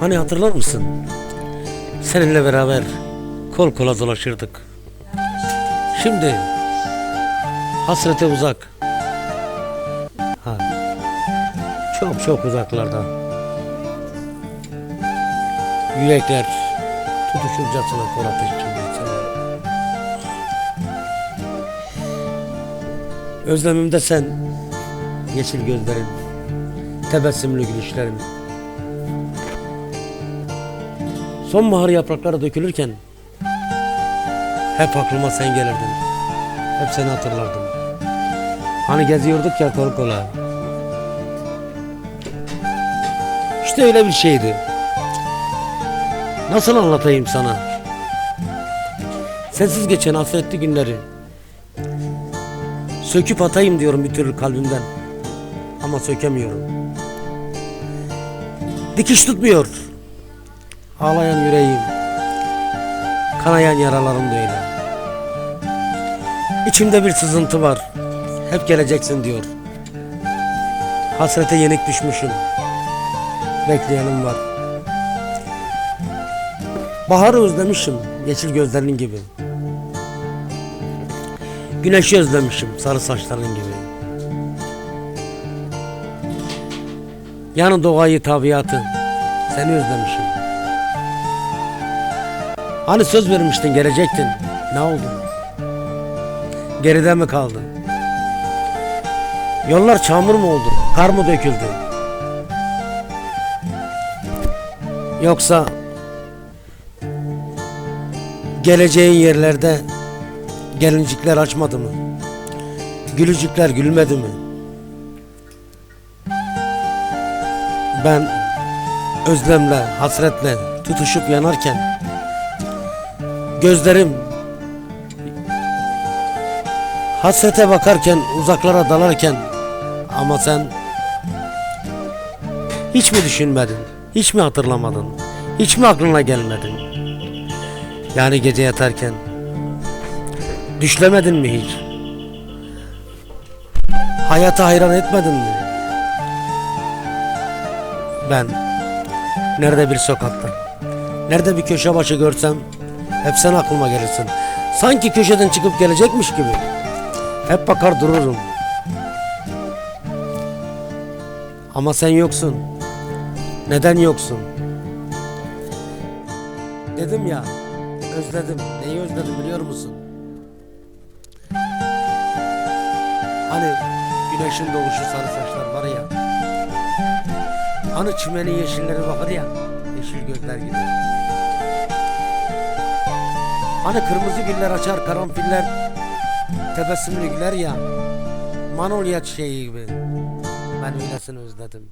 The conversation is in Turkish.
Hani hatırlar mısın? Seninle beraber kol kola dolaşırdık. Şimdi hasrete uzak. Ha, çok çok uzaklarda. Yürekler tutuşurcasına kol ateş içinde sever. Özlemimde sen, yeşil gözlerin, tebessümlü gülüşlerin. Sonbahar yaprakları dökülürken hep aklıma sen gelirdin. Hep seni hatırlardım. Hani geziyorduk ya kol kola. İşte öyle bir şeydi. Nasıl anlatayım sana? Sensiz geçen hasretli günleri. Söküp atayım diyorum bir türlü kalbimden. Ama sökemiyorum. Dikiş tutmuyor. Ağlayan yüreğim. Kanayan yaralarım da öyle. İçimde bir sızıntı var. Hep geleceksin diyor. Hasrete yenik düşmüşüm. Bekleyenim var. Baharı özlemişim. Yeşil gözlerinin gibi. Güneşi özlemişim. Sarı saçların gibi. Yani doğayı, tabiatı. Seni özlemişim. Hani söz vermiştin gelecektin. Ne oldu? Geride mi kaldı? Yollar çamur mu oldu? Kar mı döküldü? Yoksa geleceğin yerlerde gelincikler açmadı mı? Gülücükler gülmedi mi? Ben özlemle, hasretle tutuşup yanarken Gözlerim hasrete bakarken, uzaklara dalarken ama sen hiç mi düşünmedin? Hiç mi hatırlamadın? Hiç mi aklına gelmedi? Yani gece yatarken düşlemedin mi hiç? Hayata hayran etmedin mi? Ben nerede bir sokakta, nerede bir köşe başı görsem hep sen aklıma gelirsin. Sanki köşeden çıkıp gelecekmiş gibi. Hep bakar dururum. Ama sen yoksun. Neden yoksun? Dedim ya, özledim. Neyi özledim biliyor musun? Hani güneşin doğuşu sarı saçlar var ya. Hani çimenin yeşilleri bakır ya, yeşil gökler gibi. Hani kırmızı güller açar karanfiller tebessümlü güler ya. Manolya çiçeği gibi. Ben öylesini özledim